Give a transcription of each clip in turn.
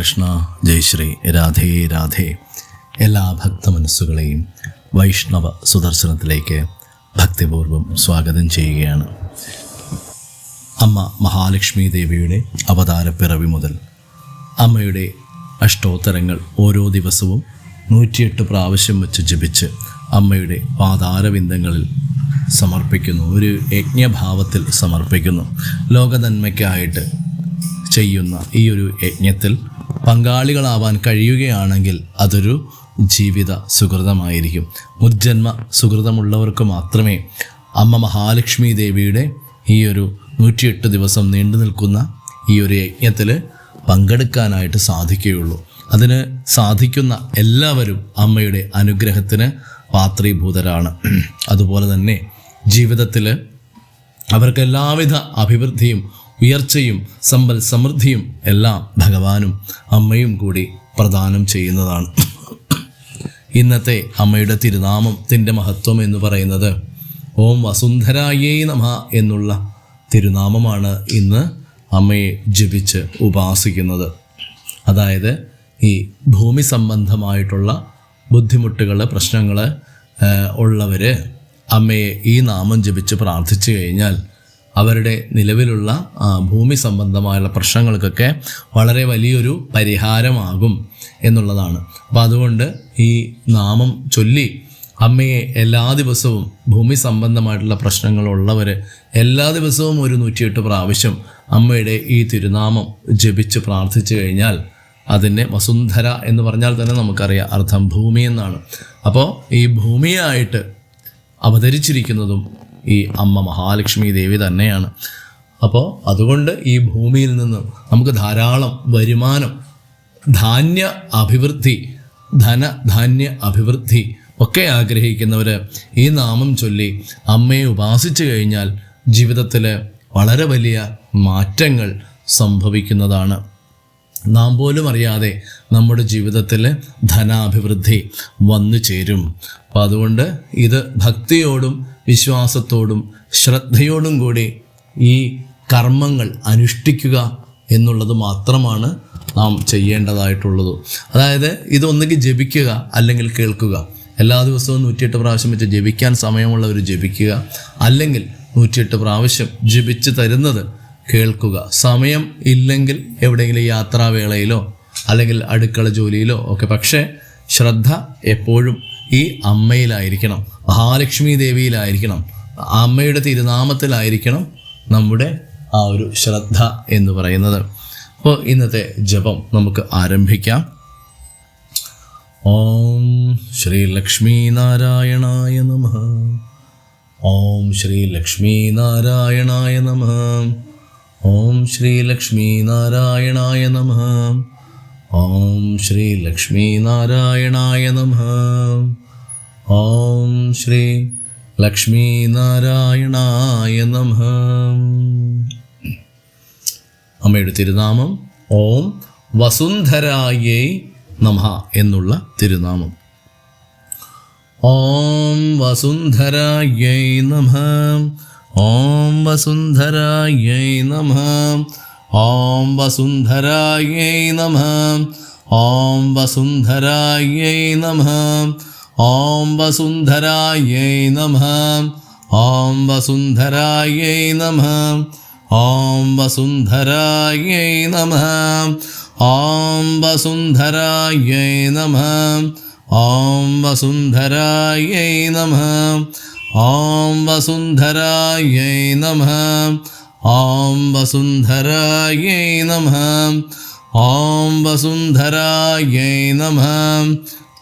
കൃഷ്ണ ജയശ്രീ രാധേ രാധേ. എല്ലാ ഭക്ത മനസ്സുകളെയും വൈഷ്ണവ സുദർശനത്തിലേക്ക് ഭക്തിപൂർവം സ്വാഗതം ചെയ്യുകയാണ്. അമ്മ മഹാലക്ഷ്മി ദേവിയുടെ അവതാരപ്പിറവി മുതൽ അമ്മയുടെ അഷ്ടോത്തരങ്ങൾ ഓരോ ദിവസവും നൂറ്റിയെട്ട് പ്രാവശ്യം വെച്ച് ജപിച്ച് അമ്മയുടെ പാതാരവിന്ദങ്ങളിൽ സമർപ്പിക്കുന്നു. ഒരു യജ്ഞഭാവത്തിൽ സമർപ്പിക്കുന്നു. ലോകനന്മയ്ക്കായിട്ട് ചെയ്യുന്ന ഈ ഒരു യജ്ഞത്തിൽ പങ്കാളികളാവാൻ കഴിയുകയാണെങ്കിൽ അതൊരു ജീവിത സുഹൃതമായിരിക്കും. മുജ്ജന്മ സുഹൃതമുള്ളവർക്ക് മാത്രമേ അമ്മ മഹാലക്ഷ്മി ദേവിയുടെ ഈ ഒരു നൂറ്റിയെട്ട് ദിവസം നീണ്ടു നിൽക്കുന്ന ഈ ഒരു യജ്ഞത്തിൽ പങ്കെടുക്കാനായിട്ട് സാധിക്കുകയുള്ളൂ. അതിന് സാധിക്കുന്ന എല്ലാവരും അമ്മയുടെ അനുഗ്രഹത്തിന് പാത്രീഭൂതരാണ്. അതുപോലെ തന്നെ ജീവിതത്തിൽ അവർക്ക് എല്ലാവിധ അഭിവൃദ്ധിയും ഉയർച്ചയും സമ്പൽ സമൃദ്ധിയും എല്ലാം ഭഗവാനും അമ്മയും കൂടി പ്രദാനം ചെയ്യുന്നതാണ്. ഇന്നത്തെ അമ്മയുടെ തിരുനാമത്തിന്റെ മഹത്വം എന്ന് പറയുന്നത് ഓം വസുന്ധരായേ നമ എന്നുള്ള തിരുനാമമാണ് ഇന്ന് അമ്മയെ ജപിച്ച് ഉപാസിക്കുന്നത്. അതായത് ഈ ഭൂമി സംബന്ധമായിട്ടുള്ള ബുദ്ധിമുട്ടുകൾ പ്രശ്നങ്ങൾ ഉള്ളവർ അമ്മയെ ഈ നാമം ജപിച്ച് പ്രാർത്ഥിച്ചു കഴിഞ്ഞാൽ അവരുടെ നിലവിലുള്ള ഭൂമി സംബന്ധമായുള്ള പ്രശ്നങ്ങൾക്കൊക്കെ വളരെ വലിയൊരു പരിഹാരമാകും എന്നുള്ളതാണ്. അപ്പോൾ അതുകൊണ്ട് ഈ നാമം ചൊല്ലി അമ്മയെ എല്ലാ ദിവസവും ഭൂമി സംബന്ധമായിട്ടുള്ള പ്രശ്നങ്ങളുള്ളവർ എല്ലാ ദിവസവും ഒരു നൂറ്റിയെട്ട് പ്രാവശ്യം അമ്മയുടെ ഈ തിരുനാമം ജപിച്ച് പ്രാർത്ഥിച്ചു കഴിഞ്ഞാൽ അതിന്റെ വസുന്ധര എന്ന് പറഞ്ഞാൽ തന്നെ നമുക്കറിയാം അർത്ഥം ഭൂമി എന്നാണ്. അപ്പോൾ ഈ ഭൂമിയായിട്ട് അവതരിച്ചിരിക്കുന്നതും ഈ അമ്മ മഹാലക്ഷ്മി ദേവി തന്നെയാണ്. അപ്പോൾ അതുകൊണ്ട് ഈ ഭൂമിയിൽ നിന്ന് നമുക്ക് ധാരാളം വരുമാനം ധാന്യ അഭിവൃദ്ധി ധന ധാന്യ അഭിവൃദ്ധി ഒക്കെ ആഗ്രഹിക്കുന്നവർ ഈ നാമം ചൊല്ലി അമ്മയെ ഉപാസിച്ചു കഴിഞ്ഞാൽ ജീവിതത്തിൽ വളരെ വലിയ മാറ്റങ്ങൾ സംഭവിക്കുന്നതാണ്. നാം പോലും അറിയാതെ നമ്മുടെ ജീവിതത്തിൽ ധനാഭിവൃദ്ധി വന്നു ചേരും. അപ്പം അതുകൊണ്ട് ഇത് ഭക്തിയോടും വിശ്വാസത്തോടും ശ്രദ്ധയോടും കൂടി ഈ കർമ്മങ്ങൾ അനുഷ്ഠിക്കുക എന്നുള്ളത് മാത്രമാണ് നാം ചെയ്യേണ്ടതായിട്ടുള്ളത്. അതായത് ഇതൊന്നുകിൽ ജപിക്കുക അല്ലെങ്കിൽ കേൾക്കുക. എല്ലാ ദിവസവും നൂറ്റിയെട്ട് പ്രാവശ്യം വെച്ച് ജപിക്കാൻ സമയമുള്ളവർ ജപിക്കുക. അല്ലെങ്കിൽ നൂറ്റിയെട്ട് പ്രാവശ്യം ജപിച്ച് തരുന്നത് കേൾക്കുക. സമയം ഇല്ലെങ്കിൽ എവിടെയെങ്കിലും യാത്രാവേളയിലോ അല്ലെങ്കിൽ അടുക്കള ജോലിയിലോ ഒക്കെ. പക്ഷേ ശ്രദ്ധ എപ്പോഴും ഈ അമ്മയിലായിരിക്കണം. മഹാലക്ഷ്മി ദേവിയിലായിരിക്കണം. അമ്മയുടെ തിരുനാമത്തിലായിരിക്കണം നമ്മുടെ ആ ഒരു ശ്രദ്ധ എന്ന് പറയുന്നത്. അപ്പോൾ ഇന്നത്തെ ജപം നമുക്ക് ആരംഭിക്കാം. ഓം ശ്രീ ലക്ഷ്മി നാരായണായ നമ. ഓം ശ്രീ ലക്ഷ്മി നാരായണായ നമ. ഓം ശ്രീ ലക്ഷ്മി നാരായണായ നമ. ഓം ശ്രീ ലക്ഷ്മി നാരായണായ നമ. ഓം ശ്രീ ലക്ഷ്മി നാരായണായ നമ. അമ്മയുടെ തിരുനാമം ഓം വസുന്ധരായേ നമ എന്നുള്ള തിരുനാമം. ഓം വസുന്ധരായൈ നമ. ഓം വസുന്ധരായ നമ. ഓം വസുന്ധരായ നമ. ഓം വസുന്ധരായ നമ. ഓം വസുന്ധരായ നമ. ഓം വസുന്ധരായ നമ. ഓം വസുന്ധരായ നമ. ഓം വസുന്ധരായ നമ. ഓം വസുന്ധരായ നമ. ॐ वसुन्धरायै नमः। ॐ वसुन्धरायै नमः। ॐ वसुन्धरायै नमः।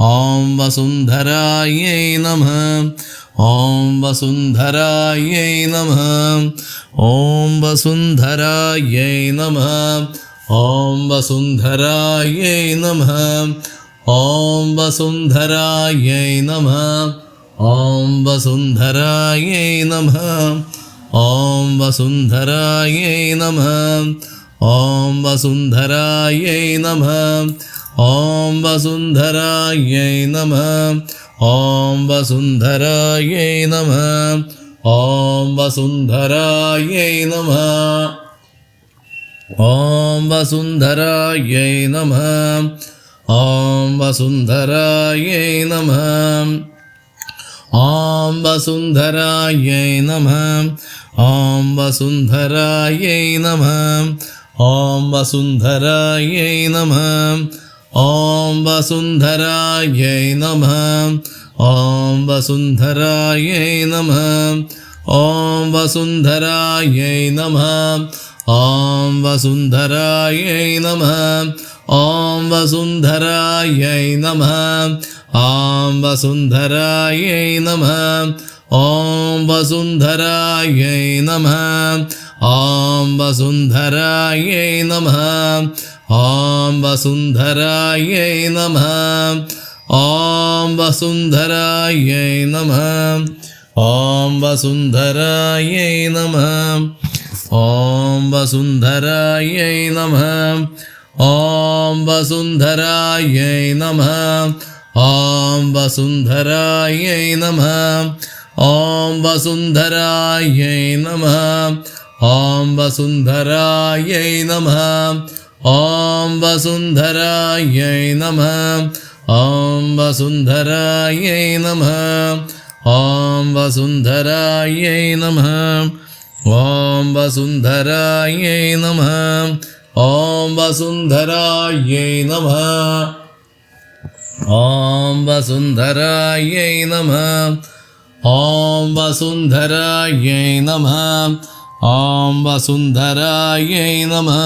ॐ वसुन्धरायै नमः। ॐ वसुन्धरायै नमः। ॐ वसुन्धरायै नमः। ॐ वसुन्धरायै नमः। ॐ वसुन्धरायै नमः। ॐ वसुन्धरायै नमः ॐ वसुन्धरायै नमः ॐ वसुन्धरायै नमः ॐ वसुन्धरायै नमः ॐ वसुन्धरायै नमः ॐ वसुन्धरायै नमः ॐ वसुन्धरायै नमः ॐ वसुन्धरायै नमः ॐ वसुन्धरायै नमः ॐ वसुन्धरायै नमः ॐ वसुन्धरायै नमः ॐ वसुन्धरायै नमः ॐ वसुन्धरायै नमः ॐ वसुन्धरायै नमः ॐ वसुन्धरायै नमः ॐ वसुन्धरायै नमः ആം വസുന്ധരായൈ നമ. ഓം വസുന്ധരായൈ നമ. ആം വസുന്ധരായൈ നമ. ആം വസുന്ധരായൈ നമ. ആം വസുന്ധരായൈ നമ. ഓം വസുന്ധരായൈ നമ. ഓം വസുന്ധരായൈ നമ. ഓം വസുന്ധരായൈ നമ. ഓം വസുന്ധരായ നമ. ഓം വസുന്ധരായ നമ. ഓം വസുന്ധരായ നമ. ഓം വസുന്ധരായ നമ. ഓം വസുന്ധരായ നമ. ഓം വസുന്ധരായ നമ. ഓം വസുന്ധരായ നമ. ഓം വസുന്ധരായ നമ. ॐ वसुन्धरायै नमः ॐ वसुन्धरायै नमः ॐ वसुन्धरायै नमः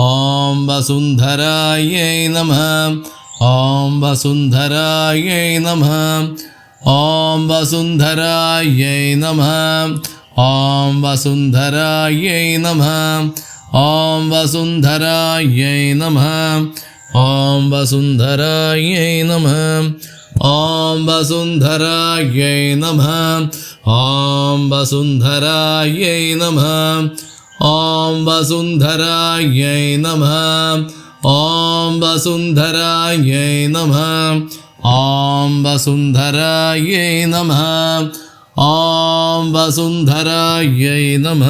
ॐ वसुन्धरायै नमः ॐ वसुन्धरायै नमः ॐ वसुन्धरायै नमः ॐ वसुन्धरायै नमः ॐ वसुन्धरायै नमः ഓം വസുന്ധരായൈ നമ. ഓം വസുന്ധരായൈ നമ. ഓം വസുന്ധരായൈ നമ. ഓം വസുന്ധരായൈ നമ. ഓം വസുന്ധരായൈ നമ. ഓം വസുന്ധരായൈ നമ. ഓം വസുന്ധരായൈ നമ.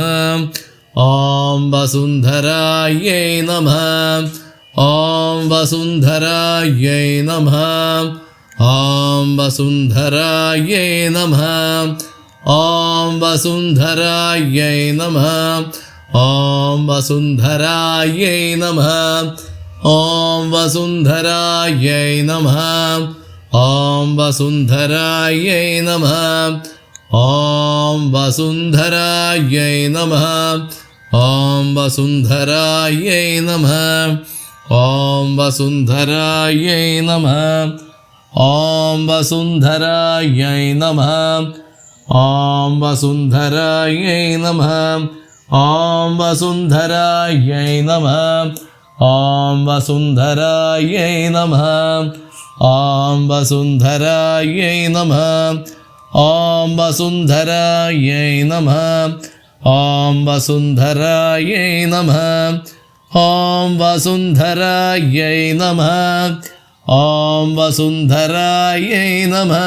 ഓം വസുന്ധരായൈ നമ. ॐ वसुन्धरायै नमः ॐ वसुन्धरायै नमः ॐ वसुन्धरायै नमः ॐ वसुन्धरायै नमः ॐ वसुन्धरायै नमः ॐ वसुन्धरायै नमः ॐ वसुन्धरायै नमः ॐ वसुन्धरायै नमः ഓം വസുന്ധരായ നമ. ഓം വസുന്ധരായ നമ. ഓം വസുന്ധരായ നമ. ഓം വസുന്ധരായ നമ. ഓം വസുന്ധരായ നമ. ഓം വസുന്ധരായ നമ. ഓം വസുന്ധരായ നമ. ഓം വസുന്ധരായ നമ. ॐ वसुन्धरायै नमः ॐ वसुन्धरायै नमः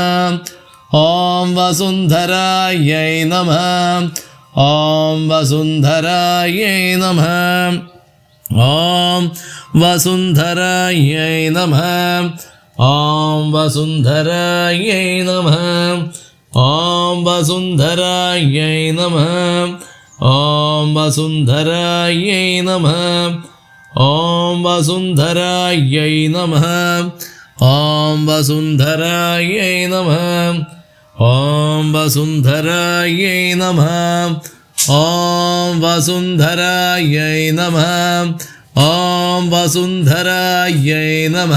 ॐ वसुन्धरायै नमः ॐ वसुन्धरायै नमः ॐ वसुन्धरायै नमः ॐ वसुन्धरायै नमः ॐ वसुन्धरायै नमः ഓം വസുന്ധരായ നമ. ഓം വസുന്ധരായ നമ. ഓം വസുന്ധരായ നമ. ഓം വസുന്ധരായ നമ. ഓം വസുന്ധരായ നമ. ഓം വസുന്ധരായ നമ.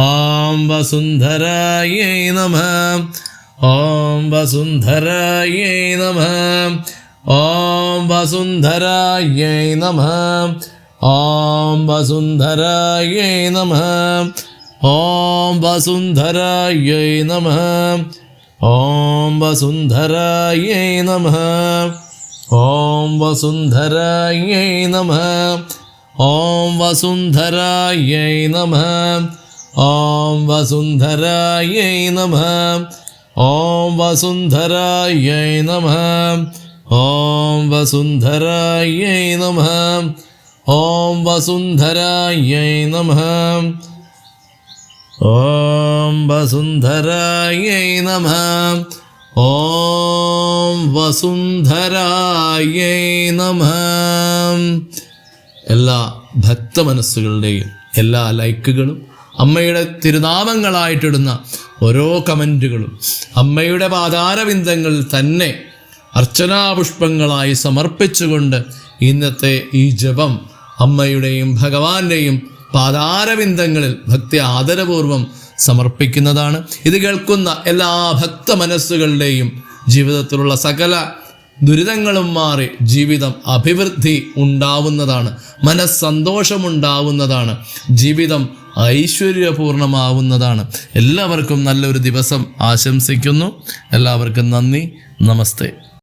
ഓം വസുന്ധരായ നമ. ഓം വസുന്ധരായ നമ. ഓം വസുന്ധരായ നമ. ഓം വസുന്ധരായ നമ. ഓം വസുന്ധരായ നമ. ഓം വസുന്ധരായ നമ. ഓം വസുന്ധരായ നമ. ഓം വസുന്ധരായ നമ. ഓം വസുന്ധരായ നമ. ഓം വസുന്ധരായ നമ. ഓം വസുന്ധരായ നമ. ഓം വസുന്ധരായ നമ. ഓം വസുന്ധരായ നമ. ഓം വസുന്ധരായ നമ. എല്ലാ ഭക്ത മനസ്സുകളുടെയും എല്ലാ ലൈക്കുകളും അമ്മയുടെ തിരുനാമങ്ങളായിട്ടിടുന്ന ഓരോ കമന്റുകളും അമ്മയുടെ പാതാരബിന്ദങ്ങളിൽ തന്നെ അർച്ചനാപുഷ്പങ്ങളായി സമർപ്പിച്ചുകൊണ്ട് ഇന്നത്തെ ഈ ജപം അമ്മയുടെയും ഭഗവാന്റെയും പാതാരവിന്ദങ്ങളിൽ ഭക്തി ആദരപൂർവം സമർപ്പിക്കുന്നതാണ്. ഇത് കേൾക്കുന്ന എല്ലാ ഭക്ത മനസ്സുകളുടെയും ജീവിതത്തിലുള്ള സകല ദുരിതങ്ങളും മാറി ജീവിതം അഭിവൃദ്ധി ഉണ്ടാവുന്നതാണ്. മനസ്സന്തോഷമുണ്ടാവുന്നതാണ്. ജീവിതം ഐശ്വര്യപൂർണമാവുന്നതാണ്. എല്ലാവർക്കും നല്ലൊരു ദിവസം ആശംസിക്കുന്നു. എല്ലാവർക്കും നന്ദി. നമസ്തേ.